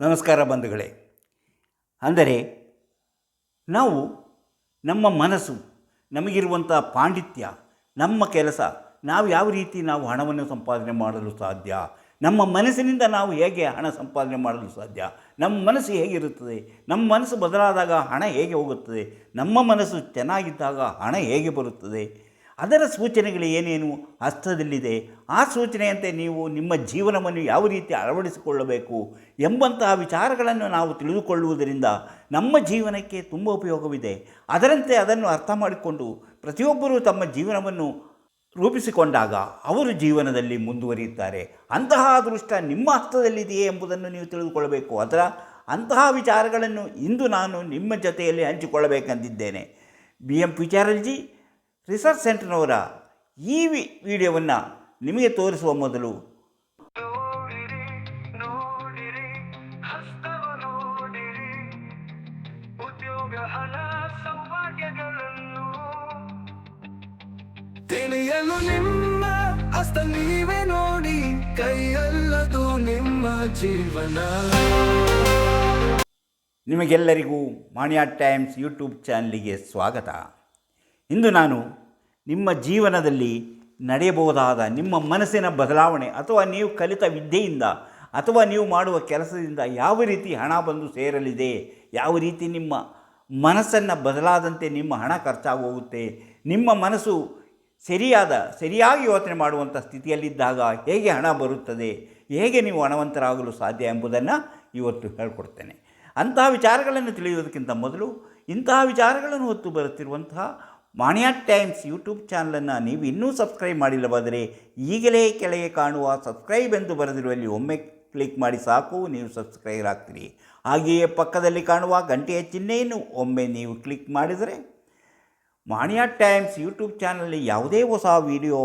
ನಮಸ್ಕಾರ ಬಂಧುಗಳೇ. ಅಂದರೆ ನಾವು ನಮ್ಮ ಮನಸ್ಸು, ನಮಗಿರುವಂಥ ಪಾಂಡಿತ್ಯ, ನಮ್ಮ ಕೆಲಸ, ನಾವು ಯಾವ ರೀತಿ ನಾವು ಹಣವನ್ನು ಸಂಪಾದನೆ ಮಾಡಲು ಸಾಧ್ಯ, ನಮ್ಮ ಮನಸ್ಸಿನಿಂದ ನಾವು ಹೇಗೆ ಹಣ ಸಂಪಾದನೆ ಮಾಡಲು ಸಾಧ್ಯ, ನಮ್ಮ ಮನಸ್ಸು ಹೇಗಿರುತ್ತದೆ, ನಮ್ಮ ಮನಸ್ಸು ಬದಲಾದಾಗ ಹಣ ಹೇಗೆ ಹೋಗುತ್ತದೆ, ನಮ್ಮ ಮನಸ್ಸು ಚೆನ್ನಾಗಿದ್ದಾಗ ಹಣ ಹೇಗೆ ಬರುತ್ತದೆ ಅದರ ಸೂಚನೆಗಳು ಏನೇನು? ಹಸ್ತದಲ್ಲಿದೆ. ಆ ಸೂಚನೆಯಂತೆ ನೀವು ನಿಮ್ಮ ಜೀವನವನ್ನು ಯಾವ ರೀತಿ ಅಳವಡಿಸಿಕೊಳ್ಳಬೇಕು ಎಂಬಂತಹ ವಿಚಾರಗಳನ್ನು ನಾವು ತಿಳಿದುಕೊಳ್ಳುವುದರಿಂದ ನಮ್ಮ ಜೀವನಕ್ಕೆ ತುಂಬ ಉಪಯೋಗವಿದೆ. ಅದರಂತೆ ಅದನ್ನು ಅರ್ಥ ಮಾಡಿಕೊಂಡು ಪ್ರತಿಯೊಬ್ಬರೂ ತಮ್ಮ ಜೀವನವನ್ನು ರೂಪಿಸಿಕೊಂಡಾಗ ಅವರು ಜೀವನದಲ್ಲಿ ಮುಂದುವರಿಯುತ್ತಾರೆ. ಅಂತಹ ಅದೃಷ್ಟ ನಿಮ್ಮ ಹಸ್ತದಲ್ಲಿದೆಯೇ ಎಂಬುದನ್ನು ನೀವು ತಿಳಿದುಕೊಳ್ಳಬೇಕು. ಅದರ ಅಂತಹ ವಿಚಾರಗಳನ್ನು ಇಂದು ನಾನು ನಿಮ್ಮ ಜೊತೆಯಲ್ಲಿ ಹಂಚಿಕೊಳ್ಳಬೇಕೆಂದಿದ್ದೇನೆ. ಬಿ ಎಂ ಪಿಚಾರಲ್ಜಿ ರಿಸರ್ಚ್ ಸೆಂಟರ್ನವರ ಈ ವಿ ವಿಡಿಯೋವನ್ನು ನಿಮಗೆ ತೋರಿಸುವ ಮೊದಲು ತಿಳಿಯಲು ನಿಮ್ಮ ಹಸ್ತ ನೀವೇ ನೋಡಿ ಕೈಯಲ್ಲದು ನಿಮ್ಮ ಜೀವನ. ನಿಮಗೆಲ್ಲರಿಗೂ ಮಾಣಿಯಾ ಟೈಮ್ಸ್ ಯೂಟ್ಯೂಬ್ ಚಾನಲ್ಗೆ ಸ್ವಾಗತ. ಇಂದು ನಾನು ನಿಮ್ಮ ಜೀವನದಲ್ಲಿ ನಡೆಯಬಹುದಾದ ನಿಮ್ಮ ಮನಸ್ಸಿನ ಬದಲಾವಣೆ ಅಥವಾ ನೀವು ಕಲಿತ ವಿದ್ಯೆಯಿಂದ ಅಥವಾ ನೀವು ಮಾಡುವ ಕೆಲಸದಿಂದ ಯಾವ ರೀತಿ ಹಣ ಬಂದು ಸೇರಲಿದೆ, ಯಾವ ರೀತಿ ನಿಮ್ಮ ಮನಸ್ಸನ್ನು ಬದಲಾದಂತೆ ನಿಮ್ಮ ಹಣ ಖರ್ಚಾಗೋಗುತ್ತೆ, ನಿಮ್ಮ ಮನಸ್ಸು ಸರಿಯಾದ, ಸರಿಯಾಗಿ ಯೋಚನೆ ಮಾಡುವಂಥ ಸ್ಥಿತಿಯಲ್ಲಿದ್ದಾಗ ಹೇಗೆ ಹಣ ಬರುತ್ತದೆ, ಹೇಗೆ ನೀವು ಹಣವಂತರಾಗಲು ಸಾಧ್ಯ ಎಂಬುದನ್ನು ಇವತ್ತು ಹೇಳಿಕೊಡ್ತೇನೆ. ಅಂತಹ ವಿಚಾರಗಳನ್ನು ತಿಳಿಯುವುದಕ್ಕಿಂತ ಮೊದಲು ಇಂತಹ ವಿಚಾರಗಳನ್ನು ಹೊತ್ತು ಬರುತ್ತಿರುವಂತಹ ಮಾಣಿಯಾ ಟೈಮ್ಸ್ ಯೂಟ್ಯೂಬ್ ಚಾನಲನ್ನು ನೀವು ಇನ್ನೂ ಸಬ್ಸ್ಕ್ರೈಬ್ ಮಾಡಿಲ್ಲವಾದರೆ ಈಗಲೇ ಕೆಳಗೆ ಕಾಣುವ ಸಬ್ಸ್ಕ್ರೈಬ್ ಎಂದು ಬರೆದಿರುವಲ್ಲಿ ಒಮ್ಮೆ ಕ್ಲಿಕ್ ಮಾಡಿ ಸಾಕು, ನೀವು ಸಬ್ಸ್ಕ್ರೈಬ್ ಆಗ್ತೀರಿ. ಹಾಗೆಯೇ ಪಕ್ಕದಲ್ಲಿ ಕಾಣುವ ಗಂಟೆಯ ಚಿಹ್ನೆಯನ್ನು ಒಮ್ಮೆ ನೀವು ಕ್ಲಿಕ್ ಮಾಡಿದರೆ ಮಾಣಿಯಾ ಟೈಮ್ಸ್ ಯೂಟ್ಯೂಬ್ ಚಾನಲಲ್ಲಿ ಯಾವುದೇ ಹೊಸ ವಿಡಿಯೋ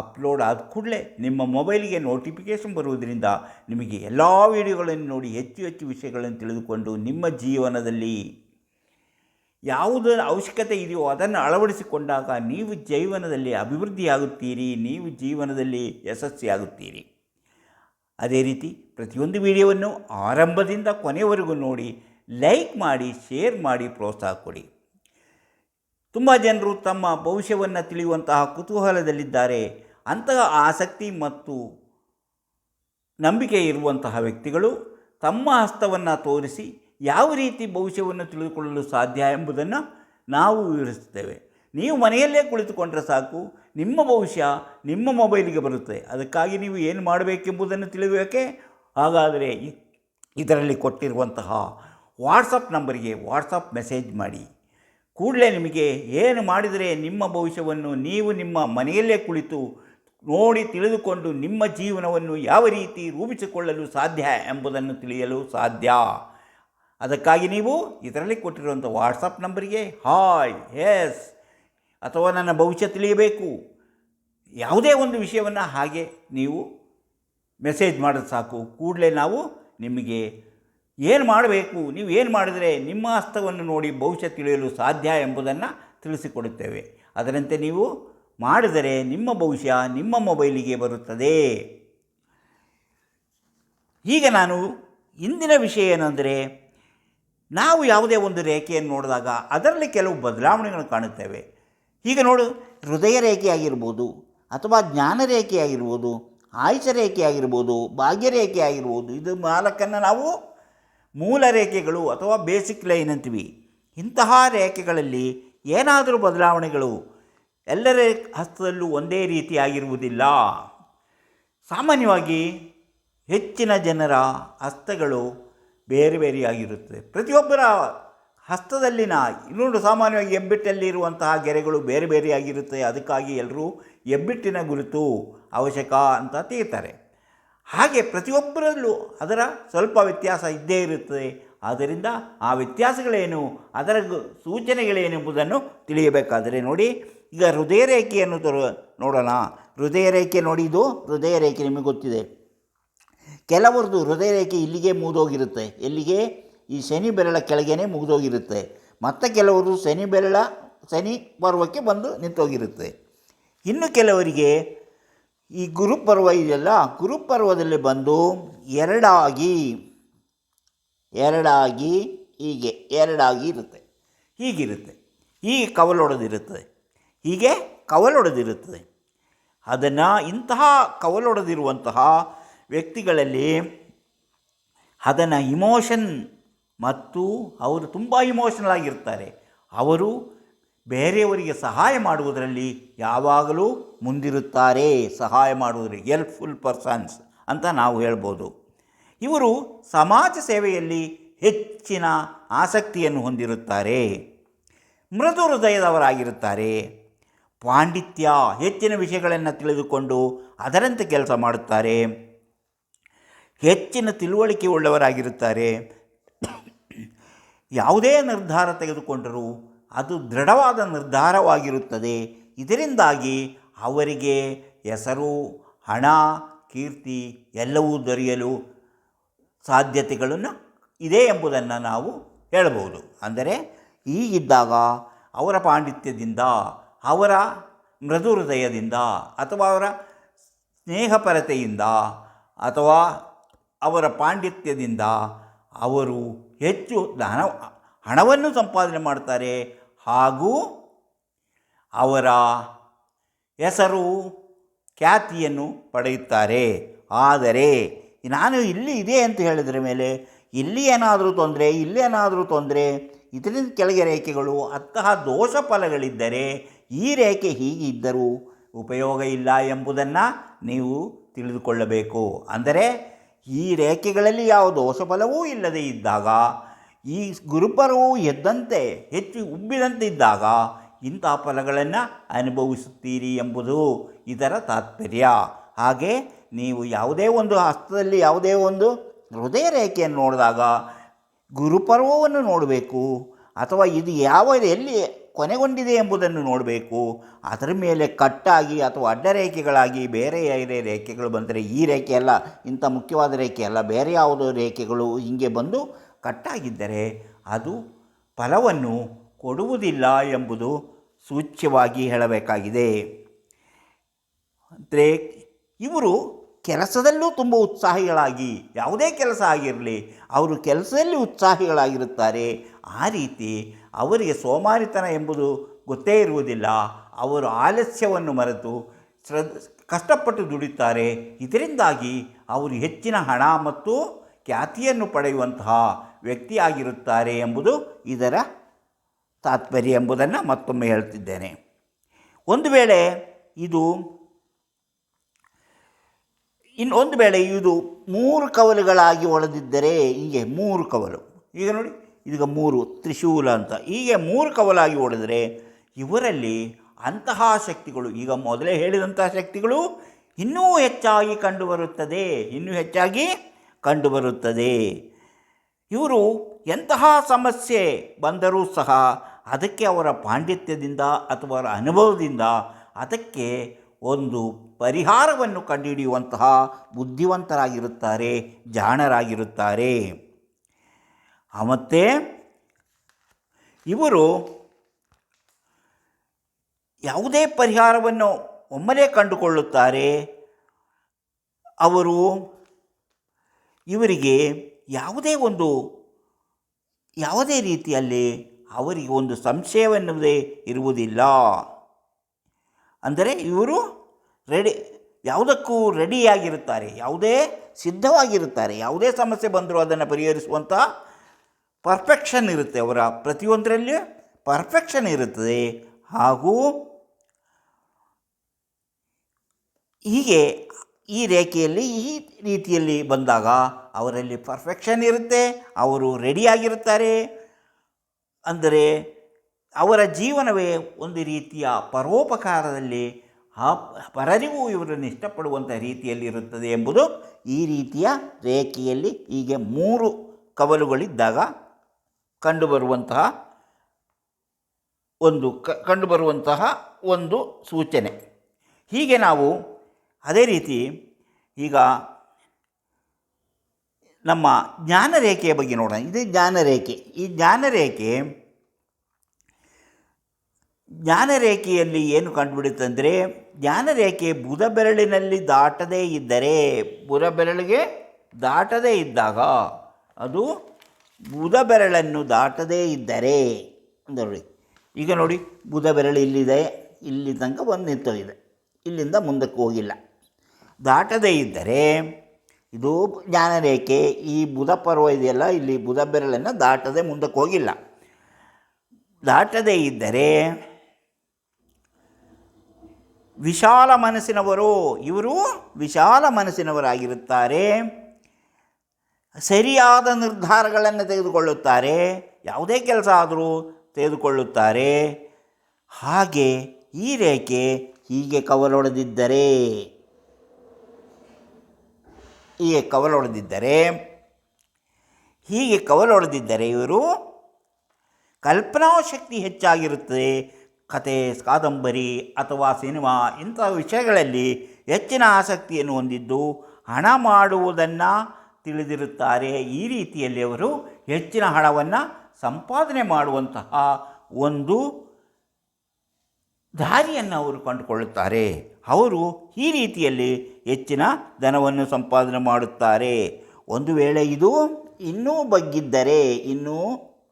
ಅಪ್ಲೋಡ್ ಆದ ಕೂಡಲೇ ನಿಮ್ಮ ಮೊಬೈಲಿಗೆ ನೋಟಿಫಿಕೇಷನ್ ಬರುವುದರಿಂದ ನಿಮಗೆ ಎಲ್ಲ ವಿಡಿಯೋಗಳನ್ನು ನೋಡಿ ಹೆಚ್ಚು ಹೆಚ್ಚು ವಿಷಯಗಳನ್ನು ತಿಳಿದುಕೊಂಡು ನಿಮ್ಮ ಜೀವನದಲ್ಲಿ ಯಾವುದರ ಅವಶ್ಯಕತೆ ಇದೆಯೋ ಅದನ್ನು ಅಳವಡಿಸಿಕೊಂಡಾಗ ನೀವು ಜೀವನದಲ್ಲಿ ಅಭಿವೃದ್ಧಿಯಾಗುತ್ತೀರಿ, ನೀವು ಜೀವನದಲ್ಲಿ ಯಶಸ್ವಿಯಾಗುತ್ತೀರಿ. ಅದೇ ರೀತಿ ಪ್ರತಿಯೊಂದು ವಿಡಿಯೋವನ್ನು ಆರಂಭದಿಂದ ಕೊನೆಯವರೆಗೂ ನೋಡಿ, ಲೈಕ್ ಮಾಡಿ, ಶೇರ್ ಮಾಡಿ, ಪ್ರೋತ್ಸಾಹ ಕೊಡಿ. ತುಂಬ ಜನರು ತಮ್ಮ ಭವಿಷ್ಯವನ್ನು ತಿಳಿಯುವಂತಹ ಕುತೂಹಲದಲ್ಲಿದ್ದಾರೆ. ಅಂತಹ ಆಸಕ್ತಿ ಮತ್ತು ನಂಬಿಕೆ ಇರುವಂತಹ ವ್ಯಕ್ತಿಗಳು ತಮ್ಮ ಹಸ್ತವನ್ನು ತೋರಿಸಿ ಯಾವ ರೀತಿ ಭವಿಷ್ಯವನ್ನು ತಿಳಿದುಕೊಳ್ಳಲು ಸಾಧ್ಯ ಎಂಬುದನ್ನು ನಾವು ವಿವರಿಸುತ್ತೇವೆ. ನೀವು ಮನೆಯಲ್ಲೇ ಕುಳಿತುಕೊಂಡ್ರೆ ಸಾಕು, ನಿಮ್ಮ ಭವಿಷ್ಯ ನಿಮ್ಮ ಮೊಬೈಲಿಗೆ ಬರುತ್ತೆ ಅದಕ್ಕಾಗಿ ನೀವು ಏನು ಮಾಡಬೇಕೆಂಬುದನ್ನು ತಿಳಿಬೇಕೆ ಹಾಗಾದರೆ ಇದರಲ್ಲಿ ಕೊಟ್ಟಿರುವಂತಹ ವಾಟ್ಸಪ್ ನಂಬರಿಗೆ ವಾಟ್ಸಪ್ ಮೆಸೇಜ್ ಮಾಡಿ. ಕೂಡಲೇ ನಿಮಗೆ ಏನು ಮಾಡಿದರೆ ನಿಮ್ಮ ಭವಿಷ್ಯವನ್ನು ನೀವು ನಿಮ್ಮ ಮನೆಯಲ್ಲೇ ಕುಳಿತು ನೋಡಿ ತಿಳಿದುಕೊಂಡು ನಿಮ್ಮ ಜೀವನವನ್ನು ಯಾವ ರೀತಿ ರೂಪಿಸಿಕೊಳ್ಳಲು ಸಾಧ್ಯ ಎಂಬುದನ್ನು ತಿಳಿಯಲು ಸಾಧ್ಯ. ಅದಕ್ಕಾಗಿ ನೀವು ಇದರಲ್ಲಿ ಕೊಟ್ಟಿರುವಂಥ ವಾಟ್ಸಪ್ ನಂಬರಿಗೆ ಹಾಯ್ ಎಸ್ ಅಥವಾ ನನ್ನ ಭವಿಷ್ಯ ತಿಳಿಯಬೇಕು. ಯಾವುದೇ ಒಂದು ವಿಷಯವನ್ನು ಹಾಗೆ ನೀವು ಮೆಸೇಜ್ ಮಾಡೋದು ಸಾಕು. ಕೂಡಲೇ ನಾವು ನಿಮಗೆ ಏನು ಮಾಡಬೇಕು, ನೀವು ಏನು ಮಾಡಿದರೆ ನಿಮ್ಮ ಹಸ್ತವನ್ನು ನೋಡಿ ಭವಿಷ್ಯ ತಿಳಿಯಲು ಸಾಧ್ಯ ಎಂಬುದನ್ನು ತಿಳಿಸಿಕೊಡುತ್ತೇವೆ. ಅದರಂತೆ ನೀವು ಮಾಡಿದರೆ ನಿಮ್ಮ ಭವಿಷ್ಯ ನಿಮ್ಮ ಮೊಬೈಲಿಗೆ ಬರುತ್ತದೆ. ಈಗ ನಾನು ಇಂದಿನ ವಿಷಯ ಏನೆಂದರೆ ನಾವು ಯಾವುದೇ ಒಂದು ರೇಖೆಯನ್ನು ನೋಡಿದಾಗ ಅದರಲ್ಲಿ ಕೆಲವು ಬದಲಾವಣೆಗಳನ್ನು ಕಾಣುತ್ತೇವೆ. ಈಗ ನೋಡು, ಹೃದಯ ರೇಖೆ ಆಗಿರ್ಬೋದು ಅಥವಾ ಜ್ಞಾನ ರೇಖೆ ಆಗಿರ್ಬೋದು ಆಯುಷ ರೇಖೆ ಭಾಗ್ಯ ಭಾಗ್ಯರೇಖೆ ಆಗಿರ್ಬೋದು ಇದು ನಾಲ್ಕನ್ನು ನಾವು ಮೂಲ ರೇಖೆಗಳು ಅಥವಾ ಬೇಸಿಕ್ ಲೈನ್ ಅಂತೀವಿ. ಇಂತಹ ರೇಖೆಗಳಲ್ಲಿ ಏನಾದರೂ ಬದಲಾವಣೆಗಳು ಎಲ್ಲರ ಹಸ್ತದಲ್ಲೂ ಒಂದೇ ರೀತಿಯಾಗಿರುವುದಿಲ್ಲ ಸಾಮಾನ್ಯವಾಗಿ ಹೆಚ್ಚಿನ ಜನರ ಹಸ್ತಗಳು ಬೇರೆ ಬೇರೆಯಾಗಿರುತ್ತದೆ. ಪ್ರತಿಯೊಬ್ಬರ ಹಸ್ತದಲ್ಲಿನ ಇನ್ನೊಂದು ಸಾಮಾನ್ಯವಾಗಿ ಹೆಬ್ಬಿಟ್ಟಲ್ಲಿರುವಂತಹ ಗೆರೆಗಳು ಬೇರೆ ಬೇರೆಯಾಗಿರುತ್ತದೆ ಅದಕ್ಕಾಗಿ ಎಲ್ಲರೂ ಹೆಬ್ಬಿಟ್ಟಿನ ಗುರುತು ಅವಶ್ಯಕ ಅಂತ ತೆಗಿತಾರೆ ಹಾಗೆ ಪ್ರತಿಯೊಬ್ಬರಲ್ಲೂ ಅದರ ಸ್ವಲ್ಪ ವ್ಯತ್ಯಾಸ ಇದ್ದೇ ಇರುತ್ತದೆ. ಆದ್ದರಿಂದ ಆ ವ್ಯತ್ಯಾಸಗಳೇನು, ಅದರ ಸೂಚನೆಗಳೇನೆಂಬುದನ್ನು ತಿಳಿಯಬೇಕಾದರೆ ನೋಡಿ, ಈಗ ಹೃದಯ ರೇಖೆಯನ್ನು ತೋರ ನೋಡೋಣ. ಹೃದಯ ರೇಖೆ ನೋಡಿ, ಇದು ಹೃದಯ ರೇಖೆ ನಿಮಗೆ ಗೊತ್ತಿದೆ. ಕೆಲವರದು ಹೃದಯ ರೇಖೆ ಇಲ್ಲಿಗೆ ಮುಗಿದೋಗಿರುತ್ತೆ. ಎಲ್ಲಿಗೆ? ಈ ಶನಿ ಬೆರಳ ಕೆಳಗೇನೆ ಮುಗಿದೋಗಿರುತ್ತೆ. ಮತ್ತು ಕೆಲವರು ಶನಿ ಬೆರಳ, ಶನಿ ಪರ್ವಕ್ಕೆ ಬಂದು ನಿಂತೋಗಿರುತ್ತೆ. ಇನ್ನು ಕೆಲವರಿಗೆ ಈ ಗುರುಪರ್ವ ಇದೆಯಲ್ಲ ಗುರುಪರ್ವದಲ್ಲಿ ಬಂದು ಎರಡಾಗಿ ಎರಡಾಗಿ ಹೀಗೆ, ಎರಡಾಗಿ ಇರುತ್ತೆ. ಹೀಗಿರುತ್ತೆ. ಹೀಗೆ ಕವಲೊಡೆದಿರುತ್ತದೆ ಹೀಗೆ ಕವಲೊಡೆದಿರುತ್ತದೆ ಅದನ್ನು ಇಂತಹ ಕವಲೊಡೆದಿರುವಂತಹ ವ್ಯಕ್ತಿಗಳಲ್ಲಿ ಅದನ್ನು ಇಮೋಷನ್ ಮತ್ತು ಅವರು ತುಂಬ ಇಮೋಷನಲ್ ಆಗಿರ್ತಾರೆ. ಅವರು ಬೇರೆಯವರಿಗೆ ಸಹಾಯ ಮಾಡುವುದರಲ್ಲಿ ಯಾವಾಗಲೂ ಮುಂದಿರುತ್ತಾರೆ. ಸಹಾಯ ಮಾಡುವುದರಲ್ಲಿ ಹೆಲ್ಪ್ಫುಲ್ ಪರ್ಸನ್ಸ್ ಅಂತ ನಾವು ಹೇಳ್ಬೋದು. ಇವರು ಸಮಾಜ ಸೇವೆಯಲ್ಲಿ ಹೆಚ್ಚಿನ ಆಸಕ್ತಿಯನ್ನು ಹೊಂದಿರುತ್ತಾರೆ. ಮೃದು ಹೃದಯದವರಾಗಿರುತ್ತಾರೆ. ಪಾಂಡಿತ್ಯ ಹೆಚ್ಚಿನ ವಿಷಯಗಳನ್ನು ತಿಳಿದುಕೊಂಡು ಅದರಂತೆ ಕೆಲಸ ಮಾಡುತ್ತಾರೆ. ಹೆಚ್ಚಿನ ತಿಳುವಳಿಕೆ ಉಳ್ಳವರಾಗಿರುತ್ತಾರೆ. ಯಾವುದೇ ನಿರ್ಧಾರ ತೆಗೆದುಕೊಂಡರೂ ಅದು ದೃಢವಾದ ನಿರ್ಧಾರವಾಗಿರುತ್ತದೆ. ಇದರಿಂದಾಗಿ ಅವರಿಗೆ ಹೆಸರು, ಹಣ, ಕೀರ್ತಿ ಎಲ್ಲವೂ ದೊರೆಯಲು ಸಾಧ್ಯತೆಗಳನ್ನು ಇದೆ ಎಂಬುದನ್ನು ನಾವು ಹೇಳಬಹುದು. ಅಂದರೆ ಈಗಿದ್ದಾಗ ಅವರ ಪಾಂಡಿತ್ಯದಿಂದ, ಅವರ ಮೃದು ಹೃದಯದಿಂದ ಅಥವಾ ಅವರ ಸ್ನೇಹಪರತೆಯಿಂದ ಅಥವಾ ಅವರ ಪಾಂಡಿತ್ಯದಿಂದ ಅವರು ಹೆಚ್ಚು ಹಣ, ಹಣವನ್ನು ಸಂಪಾದನೆ ಮಾಡ್ತಾರೆ. ಹಾಗೂ ಅವರ ಹೆಸರು ಖ್ಯಾತಿಯನ್ನು ಪಡೆಯುತ್ತಾರೆ. ಆದರೆ, ನಾನು ಇಲ್ಲಿ ಇದೆ ಅಂತ ಹೇಳಿದ್ರ ಮೇಲೆ ಇಲ್ಲಿ ಏನಾದರೂ ತೊಂದರೆ, ಇಲ್ಲಿ ಏನಾದರೂ ತೊಂದರೆ, ಇದರಿಂದ ಕೆಳಗೆ ರೇಖೆಗಳು, ಅಂತಹ ದೋಷ ಫಲಗಳಿದ್ದರೆ ಈ ರೇಖೆ ಹೀಗಿದ್ದರೂ ಉಪಯೋಗ ಇಲ್ಲ ಎಂಬುದನ್ನು ನೀವು ತಿಳಿದುಕೊಳ್ಳಬೇಕು. ಅಂದರೆ ಈ ರೇಖೆಗಳಲ್ಲಿ ಯಾವ ದೋಷ ಫಲವೂ ಇಲ್ಲದೇ ಇದ್ದಾಗ, ಈ ಗುರುಪರವು ಎದ್ದಂತೆ, ಹೆಚ್ಚು ಉಬ್ಬಿದಂತೆ ಇದ್ದಾಗ ಇಂಥ ಫಲಗಳನ್ನು ಅನುಭವಿಸುತ್ತೀರಿ ಎಂಬುದು ಇದರ ತಾತ್ಪರ್ಯ. ಹಾಗೆ ನೀವು ಯಾವುದೇ ಒಂದು ಹಸ್ತದಲ್ಲಿ ಯಾವುದೇ ಒಂದು ಹೃದಯ ರೇಖೆಯನ್ನು ನೋಡಿದಾಗ ಗುರುಪರ್ವವನ್ನು ನೋಡಬೇಕು, ಅಥವಾ ಇದು ಯಾವ ಎಲ್ಲಿ ಕೊನೆಗೊಂಡಿದೆ ಎಂಬುದನ್ನು ನೋಡಬೇಕು. ಅದರ ಮೇಲೆ ಕಟ್ಟಾಗಿ ಅಥವಾ ಅಡ್ಡರೇಖೆಗಳಾಗಿ ಬೇರೆ ಬೇರೆ ರೇಖೆಗಳು ಬಂದರೆ ಈ ರೇಖೆಯಲ್ಲ ಇಂಥ ಮುಖ್ಯವಾದ ರೇಖೆ ಅಲ್ಲ, ಬೇರೆ ಯಾವುದೋ ರೇಖೆಗಳು ಹೀಗೆ ಬಂದು ಕಟ್ಟಾಗಿದ್ದರೆ ಅದು ಫಲವನ್ನು ಕೊಡುವುದಿಲ್ಲ ಎಂಬುದು ಸೂಚ್ಯವಾಗಿ ಹೇಳಬೇಕಾಗಿದೆ. ಅಂದರೆ ಇವರು ಕೆಲಸದಲ್ಲೂ ತುಂಬ ಉತ್ಸಾಹಿಗಳಾಗಿ, ಯಾವುದೇ ಕೆಲಸ ಆಗಿರಲಿ, ಅವರು ಕೆಲಸದಲ್ಲಿ ಉತ್ಸಾಹಿಗಳಾಗಿರುತ್ತಾರೆ. ಆ ರೀತಿ ಅವರಿಗೆ ಸೋಮಾರಿತನ ಎಂಬುದು ಗೊತ್ತೇ ಇರುವುದಿಲ್ಲ. ಅವರು ಆಲಸ್ಯವನ್ನು ಮರೆತು ಶ್ರದ್, ಕಷ್ಟಪಟ್ಟು ದುಡಿತಾರೆ. ಇದರಿಂದಾಗಿ ಅವರು ಹೆಚ್ಚಿನ ಹಣ ಮತ್ತು ಖ್ಯಾತಿಯನ್ನು ಪಡೆಯುವಂತಹ ವ್ಯಕ್ತಿಯಾಗಿರುತ್ತಾರೆ ಎಂಬುದು ಇದರ ತಾತ್ಪರ್ಯ ಎಂಬುದನ್ನು ಮತ್ತೊಮ್ಮೆ ಹೇಳ್ತಿದ್ದೇನೆ. ಒಂದು ವೇಳೆ ಇದು ಇನ್ನು ಒಂದು ವೇಳೆ ಇದು ಮೂರು ಕವಲುಗಳಾಗಿ ಒಡೆದಿದ್ದರೆ ಹೀಗೆ ಮೂರು ಕವಲು. ಈಗ ನೋಡಿ ಈಗ ಮೂರು ತ್ರಿಶೂಲ ಅಂತ. ಹೀಗೆ ಮೂರು ಕವಲಾಗಿ ಒಡೆದರೆ ಇವರಲ್ಲಿ ಅಂತಹ ಶಕ್ತಿಗಳು, ಈಗ ಮೊದಲೇ ಹೇಳಿದಂತಹ ಶಕ್ತಿಗಳು ಇನ್ನೂ ಹೆಚ್ಚಾಗಿ ಕಂಡುಬರುತ್ತದೆ, ಇನ್ನೂ ಹೆಚ್ಚಾಗಿ ಕಂಡುಬರುತ್ತದೆ. ಇವರು ಎಂತಹ ಸಮಸ್ಯೆ ಬಂದರೂ ಸಹ ಅದಕ್ಕೆ ಅವರ ಪಾಂಡಿತ್ಯದಿಂದ ಅಥವಾ ಅವರ ಅನುಭವದಿಂದ ಅದಕ್ಕೆ ಒಂದು ಪರಿಹಾರವನ್ನು ಕಂಡುಹಿಡಿಯುವಂತಹ ಬುದ್ಧಿವಂತರಾಗಿರುತ್ತಾರೆ, ಜಾಣರಾಗಿರುತ್ತಾರೆ. ಮತ್ತು ಇವರು ಯಾವುದೇ ಪರಿಹಾರವನ್ನು ಒಮ್ಮಲೇ ಕಂಡುಕೊಳ್ಳುತ್ತಾರೆ, ಅವರು ಇವರಿಗೆ ಯಾವುದೇ ಒಂದು, ಯಾವುದೇ ರೀತಿಯಲ್ಲಿ ಅವರಿಗೆ ಒಂದು ಸಂಶಯವೆನ್ನುವುದೇ ಇರುವುದಿಲ್ಲ. ಅಂದರೆ ಇವರು ರೆಡಿ, ಯಾವುದಕ್ಕೂ ರೆಡಿಯಾಗಿರುತ್ತಾರೆ, ಯಾವುದೇ ಸಿದ್ಧವಾಗಿರುತ್ತಾರೆ, ಯಾವುದೇ ಸಮಸ್ಯೆ ಬಂದರೂ ಅದನ್ನು ಪರಿಹರಿಸುವಂಥ ಪರ್ಫೆಕ್ಷನ್ ಇರುತ್ತೆ ಅವರ ಪ್ರತಿಯೊಂದರಲ್ಲಿ ಪರ್ಫೆಕ್ಷನ್ ಇರುತ್ತದೆ. ಹಾಗೂ ಹೀಗೆ ಈ ರೇಖೆಯಲ್ಲಿ, ಈ ರೀತಿಯಲ್ಲಿ ಬಂದಾಗ ಅವರಲ್ಲಿ ಪರ್ಫೆಕ್ಷನ್ ಇರುತ್ತೆ, ಅವರು ರೆಡಿಯಾಗಿರುತ್ತಾರೆ. ಅಂದರೆ ಅವರ ಜೀವನವೇ ಒಂದು ರೀತಿಯ ಪರೋಪಕಾರದಲ್ಲಿ ಆ ಪರರಿಗೂ ಇವರನ್ನು ಇಷ್ಟಪಡುವಂಥ ರೀತಿಯಲ್ಲಿ ಇರುತ್ತದೆ ಎಂಬುದು ಈ ರೀತಿಯ ರೇಖೆಯಲ್ಲಿ ಹೀಗೆ ಮೂರು ಕವಲುಗಳಿದ್ದಾಗ ಕಂಡುಬರುವಂತಹ ಒಂದು ಕ ಕಂಡುಬರುವಂತಹ ಒಂದು ಸೂಚನೆ. ಹೀಗೆ ನಾವು ಅದೇ ರೀತಿ ಈಗ ನಮ್ಮ ಜ್ಞಾನರೇಖೆಯ ಬಗ್ಗೆ ನೋಡೋಣ. ಇದು ಜ್ಞಾನರೇಖೆ. ಈ ಜ್ಞಾನರೇಖೆ ಜ್ಞಾನರೇಖೆಯಲ್ಲಿ ಏನು ಕಂಡುಬಿಡುತ್ತಂದರೆ ಜ್ಞಾನರೇಖೆ ಬುಧ ಬೆರಳಿನಲ್ಲಿ ದಾಟದೇ ಇದ್ದರೆ ಬುಧ ಬೆರಳಿಗೆ ದಾಟದೇ ಇದ್ದಾಗ ಅದು ಬುಧ ಬೆರಳನ್ನು ದಾಟದೇ ಇದ್ದರೆ ನೋಡಿ. ಈಗ ನೋಡಿ ಬುಧ ಬೆರಳು ಇಲ್ಲಿದೆ, ಇಲ್ಲಿ ತನಕ ಒಂದು ನಿಂತೋಗಿದೆ, ಇಲ್ಲಿಂದ ಮುಂದಕ್ಕೆ ಹೋಗಿಲ್ಲ. ದಾಟದೇ ಇದ್ದರೆ ಇದು ಜ್ಞಾನರೇಖೆ, ಈ ಬುಧ ಪರ್ವ ಇದೆಯಲ್ಲ, ಇಲ್ಲಿ ಬುಧ ಬೆರಳನ್ನು ದಾಟದೆ ಮುಂದಕ್ಕೆ ಹೋಗಿಲ್ಲ. ದಾಟದೇ ಇದ್ದರೆ ವಿಶಾಲ ಮನಸ್ಸಿನವರು, ಇವರು ವಿಶಾಲ ಮನಸ್ಸಿನವರಾಗಿರುತ್ತಾರೆ. ಸರಿಯಾದ ನಿರ್ಧಾರಗಳನ್ನು ತೆಗೆದುಕೊಳ್ಳುತ್ತಾರೆ. ಯಾವುದೇ ಕೆಲಸ ಆದರೂ ತೆಗೆದುಕೊಳ್ಳುತ್ತಾರೆ. ಹಾಗೆ ಈ ರೇಖೆ ಹೀಗೆ ಕವಲೊಡೆದಿದ್ದರೆ ಹೀಗೆ ಕವಲೊಡೆದಿದ್ದರೆ ಹೀಗೆ ಕವಲೊಡೆದಿದ್ದರೆ ಇವರು ಕಲ್ಪನಾ ಶಕ್ತಿ ಹೆಚ್ಚಾಗಿರುತ್ತದೆ. ಕತೆ ಕಾದಂಬರಿ ಅಥವಾ ಸಿನಿಮಾ ಇಂಥ ವಿಷಯಗಳಲ್ಲಿ ಹೆಚ್ಚಿನ ಆಸಕ್ತಿಯನ್ನು ಹೊಂದಿದ್ದು ಹಣ ಮಾಡುವುದನ್ನು ತಿಳಿದಿರುತ್ತಾರೆ. ಈ ರೀತಿಯಲ್ಲಿ ಅವರು ಹೆಚ್ಚಿನ ಹಣವನ್ನು ಸಂಪಾದನೆ ಮಾಡುವಂತಹ ಒಂದು ದಾರಿಯನ್ನು ಅವರು ಕಂಡುಕೊಳ್ಳುತ್ತಾರೆ. ಅವರು ಈ ರೀತಿಯಲ್ಲಿ ಹೆಚ್ಚಿನ ಧನವನ್ನು ಸಂಪಾದನೆ ಮಾಡುತ್ತಾರೆ. ಒಂದು ವೇಳೆ ಇದು ಇನ್ನೂ ಬಗ್ಗಿದ್ದರೆ, ಇನ್ನೂ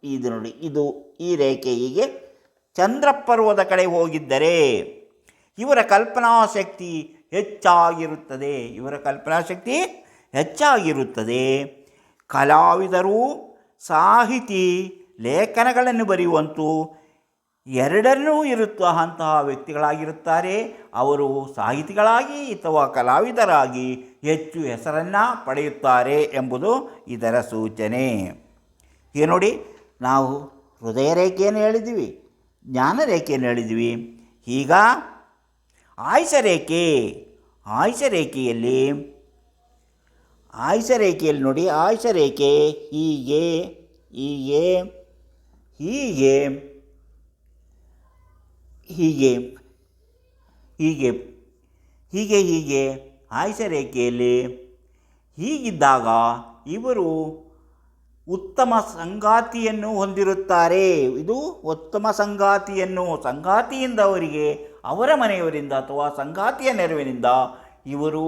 ಇದು ನೋಡಿ, ಇದು ಈ ರೇಖೆ ಹೀಗೆ ಚಂದ್ರಪರ್ವದ ಕಡೆ ಹೋಗಿದ್ದರೆ ಇವರ ಕಲ್ಪನಾ ಶಕ್ತಿ ಹೆಚ್ಚಾಗಿರುತ್ತದೆ. ಇವರ ಕಲ್ಪನಾ ಶಕ್ತಿ ಹೆಚ್ಚಾಗಿರುತ್ತದೆ. ಕಲಾವಿದರು, ಸಾಹಿತಿ, ಲೇಖನಗಳನ್ನು ಬರೆಯುವಂತೂ ಎರಡನ್ನೂ ಇರುತ್ತ ಅಂತಹ ವ್ಯಕ್ತಿಗಳಾಗಿರುತ್ತಾರೆ. ಅವರು ಸಾಹಿತಿಗಳಾಗಿ ಅಥವಾ ಕಲಾವಿದರಾಗಿ ಹೆಚ್ಚು ಹೆಸರನ್ನು ಪಡೆಯುತ್ತಾರೆ ಎಂಬುದು ಇದರ ಸೂಚನೆ. ಈ ನೋಡಿ, ನಾವು ಹೃದಯ ರೇಖೆಯನ್ನು ಹೇಳಿದ್ವಿ ಜ್ಞಾನ ರೇಖೆಯನ್ನು ಹೇಳಿದ್ವಿ. ಈಗ ಆಯುಷ ರೇಖೆ ಆಯುಷ ರೇಖೆಯಲ್ಲಿ ಆಯುಷ ರೇಖೆಯಲ್ಲಿ ನೋಡಿ ಆಯುಷ ರೇಖೆ ಹೀಗೆ ಹೀಗೆ ಹೀಗೆ ಹೀಗೆ ಹೀಗೆ ಹೀಗೆ ಹೀಗೆ ಆಯುಷ ರೇಖೆಯಲ್ಲಿ ಹೀಗಿದ್ದಾಗ ಇವರು ಉತ್ತಮ ಸಂಗಾತಿಯನ್ನು ಹೊಂದಿರುತ್ತಾರೆ. ಇದು ಉತ್ತಮ ಸಂಗಾತಿಯನ್ನು ಸಂಗಾತಿಯಿಂದ ಅವರಿಗೆ, ಅವರ ಮನೆಯವರಿಂದ ಅಥವಾ ಸಂಗಾತಿಯ ನೆರವಿನಿಂದ ಇವರು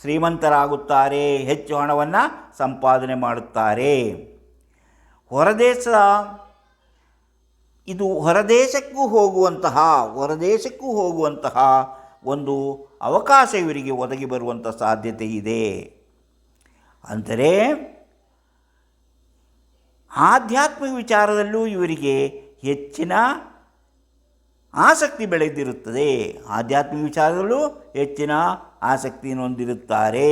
ಶ್ರೀಮಂತರಾಗುತ್ತಾರೆ. ಹೆಚ್ಚು ಹಣವನ್ನು ಸಂಪಾದನೆ ಮಾಡುತ್ತಾರೆ. ಹೊರದೇಶ, ಇದು ಹೊರದೇಶಕ್ಕೂ ಹೋಗುವಂತಹ ಹೊರದೇಶಕ್ಕೂ ಹೋಗುವಂತಹ ಒಂದು ಅವಕಾಶ ಇವರಿಗೆ ಒದಗಿ ಬರುವಂಥ ಸಾಧ್ಯತೆ ಇದೆ. ಅಂದರೆ ಆಧ್ಯಾತ್ಮಿಕ ವಿಚಾರದಲ್ಲೂ ಇವರಿಗೆ ಹೆಚ್ಚಿನ ಆಸಕ್ತಿ ಬೆಳೆದಿರುತ್ತದೆ. ಆಧ್ಯಾತ್ಮಿಕ ವಿಚಾರದಲ್ಲೂ ಹೆಚ್ಚಿನ ಆಸಕ್ತಿಯನ್ನು ಹೊಂದಿರುತ್ತಾರೆ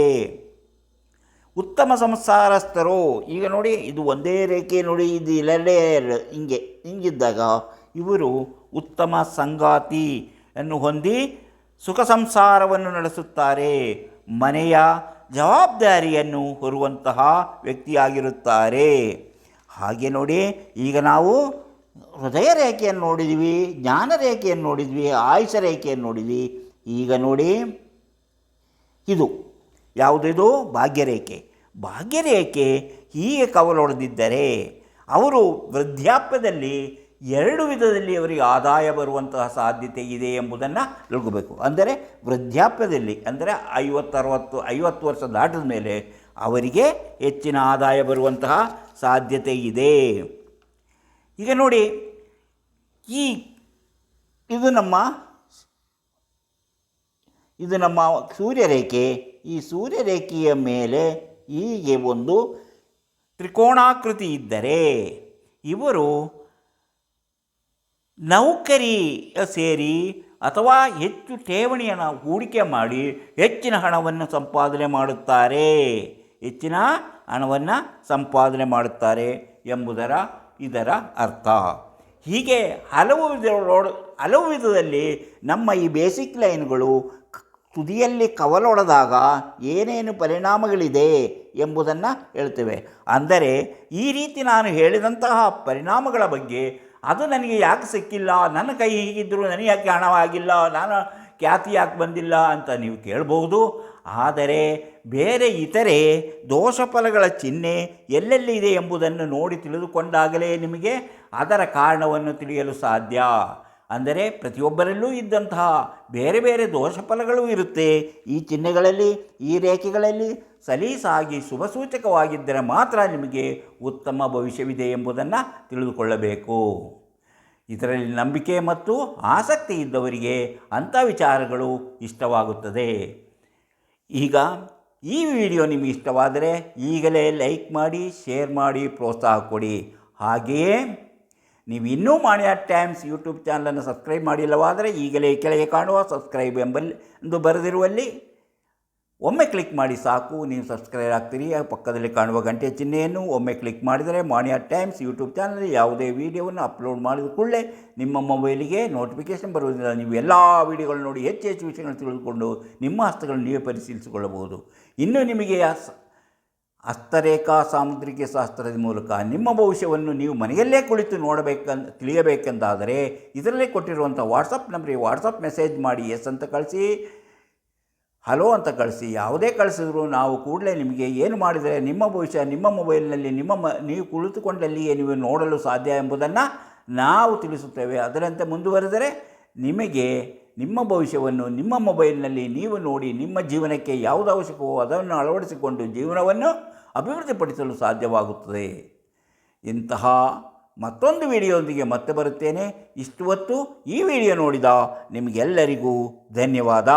ಉತ್ತಮ ಸಂಸಾರಸ್ಥರು, ಈಗ ನೋಡಿ ಇದು ಒಂದೇ ರೇಖೆ ನೋಡಿ, ಇದು ಎರಡು ಹಿಂಗೆ, ಹಿಂಗಿದ್ದಾಗ ಇವರು ಉತ್ತಮ ಸಂಗಾತಿಯನ್ನು ಹೊಂದಿ ಸುಖ ಸಂಸಾರವನ್ನು ನಡೆಸುತ್ತಾರೆ. ಮನೆಯ ಜವಾಬ್ದಾರಿಯನ್ನು ಹೊರುವಂತಹ ವ್ಯಕ್ತಿಯಾಗಿರುತ್ತಾರೆ. ಹಾಗೆ ನೋಡಿ, ಈಗ ನಾವು ಹೃದಯ ರೇಖೆಯನ್ನು ನೋಡಿದ್ವಿ, ಜ್ಞಾನ ರೇಖೆಯನ್ನು ನೋಡಿದ್ವಿ, ಆಯುಷ ರೇಖೆಯನ್ನು ನೋಡಿದ್ವಿ. ಈಗ ನೋಡಿ, ಇದು ಯಾವುದಿದು ಭಾಗ್ಯರೇಖೆ. ಭಾಗ್ಯರೇಖೆ ಹೀಗೆ ಕವಲೊಡೆದಿದ್ದರೆ ಅವರು ವೃದ್ಧಾಪ್ಯದಲ್ಲಿ ಎರಡು ವಿಧದಲ್ಲಿ ಅವರಿಗೆ ಆದಾಯ ಬರುವಂತಹ ಸಾಧ್ಯತೆ ಇದೆ ಎಂಬುದನ್ನು ತಿಳ್ಕೋಬೇಕು. ಅಂದರೆ ವೃದ್ಧಾಪ್ಯದಲ್ಲಿ, ಅಂದರೆ ಐವತ್ತರವತ್ತು, ಐವತ್ತು ವರ್ಷ ದಾಟಿದ ಮೇಲೆ ಅವರಿಗೆ ಹೆಚ್ಚಿನ ಆದಾಯ ಬರುವಂತಹ ಸಾಧ್ಯತೆ ಇದೆ. ಈಗ ನೋಡಿ, ಈ, ಇದು ನಮ್ಮ ಇದು ನಮ್ಮ ಸೂರ್ಯರೇಖೆ. ಈ ಸೂರ್ಯರೇಖೆಯ ಮೇಲೆ ಹೀಗೆ ಒಂದು ತ್ರಿಕೋಣಾಕೃತಿ ಇದ್ದರೆ, ಇವರು ನೌಕರಿ ಸೇರಿ ಅಥವಾ ಹೆಚ್ಚು ಠೇವಣಿಯನ್ನು ಹೂಡಿಕೆ ಮಾಡಿ ಹೆಚ್ಚಿನ ಹಣವನ್ನು ಸಂಪಾದನೆ ಮಾಡುತ್ತಾರೆ. ಹೆಚ್ಚಿನ ಹಣವನ್ನು ಸಂಪಾದನೆ ಮಾಡುತ್ತಾರೆ ಎಂಬುದರ ಇದರ ಅರ್ಥ. ಹೀಗೆ ಹಲವು ವಿಧ ಹಲವು ವಿಧದಲ್ಲಿ ನಮ್ಮ ಈ ಬೇಸಿಕ್ ಲೈನ್ಗಳು ತುದಿಯಲ್ಲಿ ಕವಲೊಡೆದಾಗ ಏನೇನು ಪರಿಣಾಮಗಳಿದೆ ಎಂಬುದನ್ನು ಹೇಳ್ತೇವೆ. ಅಂದರೆ ಈ ರೀತಿ ನಾನು ಹೇಳಿದಂತಹ ಪರಿಣಾಮಗಳ ಬಗ್ಗೆ ಅದು ನನಗೆ ಯಾಕೆ ಸಿಕ್ಕಿಲ್ಲ, ನನ್ನ ಕೈ ಹೀಗಿದ್ದರೂ ನನಗೆ ಯಾಕೆ ಹಣವಾಗಿಲ್ಲ, ನಾನು ಖ್ಯಾತಿ ಯಾಕೆ ಬಂದಿಲ್ಲ ಅಂತ ನೀವು ಕೇಳ್ಬೋದು ಆದರೆ ಬೇರೆ ಇತರೆ ದೋಷಫಲಗಳ ಚಿಹ್ನೆ ಎಲ್ಲೆಲ್ಲಿದೆ ಎಂಬುದನ್ನು ನೋಡಿ ತಿಳಿದುಕೊಂಡಾಗಲೇ ನಿಮಗೆ ಅದರ ಕಾರಣವನ್ನು ತಿಳಿಯಲು ಸಾಧ್ಯ. ಅಂದರೆ ಪ್ರತಿಯೊಬ್ಬರಲ್ಲೂ ಇದ್ದಂತಹ ಬೇರೆ ಬೇರೆ ದೋಷಫಲಗಳು ಇರುತ್ತೆ. ಈ ಚಿಹ್ನೆಗಳಲ್ಲಿ, ಈ ರೇಖೆಗಳಲ್ಲಿ ಸಲೀಸಾಗಿ ಶುಭಸೂಚಕವಾಗಿದ್ದರೆ ಮಾತ್ರ ನಿಮಗೆ ಉತ್ತಮ ಭವಿಷ್ಯವಿದೆ ಎಂಬುದನ್ನು ತಿಳಿದುಕೊಳ್ಳಬೇಕು. ಇದರಲ್ಲಿ ನಂಬಿಕೆ ಮತ್ತು ಆಸಕ್ತಿ ಇದ್ದವರಿಗೆ ಅಂಥ ವಿಚಾರಗಳು ಇಷ್ಟವಾಗುತ್ತದೆ. ಈಗ ಈ ವಿಡಿಯೋ ನಿಮಗೆ ಇಷ್ಟವಾದರೆ ಈಗಲೇ ಲೈಕ್ ಮಾಡಿ, ಶೇರ್ ಮಾಡಿ, ಪ್ರೋತ್ಸಾಹ ಕೊಡಿ. ಹಾಗೆಯೇ ನೀವು ಇನ್ನೂ ಮಾಣಿಯ ಟೈಮ್ಸ್ ಯೂಟ್ಯೂಬ್ ಚಾನಲನ್ನು ಸಬ್ಸ್ಕ್ರೈಬ್ ಮಾಡಿಲ್ಲವಾದರೆ ಈಗಲೇ ಕೆಳಗೆ ಕಾಣುವ ಸಬ್ಸ್ಕ್ರೈಬ್ ಎಂಬಲ್ಲಿ ಎಂದು ಬರೆದಿರುವಲ್ಲಿ ಒಮ್ಮೆ ಕ್ಲಿಕ್ ಮಾಡಿ ಸಾಕು, ನೀವು ಸಬ್ಸ್ಕ್ರೈಬ್ ಆಗ್ತೀರಿ. ಪಕ್ಕದಲ್ಲಿ ಕಾಣುವ ಗಂಟೆ ಚಿಹ್ನೆಯನ್ನು ಒಮ್ಮೆ ಕ್ಲಿಕ್ ಮಾಡಿದರೆ ಮಾಣಿಯ ಟೈಮ್ಸ್ ಯೂಟ್ಯೂಬ್ ಚಾನಲ್ ಯಾವುದೇ ವೀಡಿಯೋವನ್ನು ಅಪ್ಲೋಡ್ ಮಾಡಿದ ಕೂಡಲೇ ನಿಮ್ಮ ಮೊಬೈಲಿಗೆ ನೋಟಿಫಿಕೇಷನ್ ಬರುವುದಿಲ್ಲ ನೀವು ಎಲ್ಲ ವೀಡಿಯೋಗಳನ್ನು ನೋಡಿ ಹೆಚ್ಚು ಹೆಚ್ಚು ವಿಷಯಗಳನ್ನು ತಿಳಿದುಕೊಂಡು ನಿಮ್ಮ ಹಸ್ತಗಳನ್ನು ನೀವೇ ಪರಿಶೀಲಿಸಿಕೊಳ್ಳಬಹುದು. ಇನ್ನು ನಿಮಗೆ ಹಸ್ತರೇಖಾ ಸಾಮುದ್ರಿಕ ಶಾಸ್ತ್ರದ ಮೂಲಕ ನಿಮ್ಮ ಭವಿಷ್ಯವನ್ನು ನೀವು ಮನೆಯಲ್ಲೇ ಕುಳಿತು ನೋಡಬೇಕಂತ ತಿಳಿಯಬೇಕೆಂದಾದರೆ ಇದರಲ್ಲೇ ಕೊಟ್ಟಿರುವಂಥ ವಾಟ್ಸಪ್ ನಂಬರಿಗೆ ವಾಟ್ಸಪ್ ಮೆಸೇಜ್ ಮಾಡಿ, ಎಸ್ ಅಂತ ಕಳಿಸಿ. ಹಲೋ ಅಂತ ಕಳಿಸಿ, ಯಾವುದೇ ಕಳಿಸಿದ್ರು ನಾವು ಕೂಡಲೇ ನಿಮಗೆ ಏನು ಮಾಡಿದರೆ ನಿಮ್ಮ ಭವಿಷ್ಯ, ನಿಮ್ಮ ಮೊಬೈಲ್ನಲ್ಲಿ, ನಿಮ್ಮ ಮ, ನೀವು ಕುಳಿತುಕೊಂಡಲ್ಲಿಯೇ ನೀವು ನೋಡಲು ಸಾಧ್ಯ ಎಂಬುದನ್ನು ನಾವು ತಿಳಿಸುತ್ತೇವೆ. ಅದರಂತೆ ಮುಂದುವರೆದರೆ ನಿಮಗೆ ನಿಮ್ಮ ಭವಿಷ್ಯವನ್ನು ನಿಮ್ಮ ಮೊಬೈಲ್ನಲ್ಲಿ ನೀವು ನೋಡಿ ನಿಮ್ಮ ಜೀವನಕ್ಕೆ ಯಾವುದು ಅವಶ್ಯಕವೋ ಅದನ್ನು ಅಳವಡಿಸಿಕೊಂಡು ಜೀವನವನ್ನು ಅಭಿವೃದ್ಧಿಪಡಿಸಲು ಸಾಧ್ಯವಾಗುತ್ತದೆ. ಇಂತಹ ಮತ್ತೊಂದು ವಿಡಿಯೋದೊಂದಿಗೆ ಮತ್ತೆ ಬರುತ್ತೇನೆ. ಇಷ್ಟು ಹೊತ್ತು ಈ ವಿಡಿಯೋ ನೋಡಿದ ನಿಮಗೆಲ್ಲರಿಗೂ ಧನ್ಯವಾದ.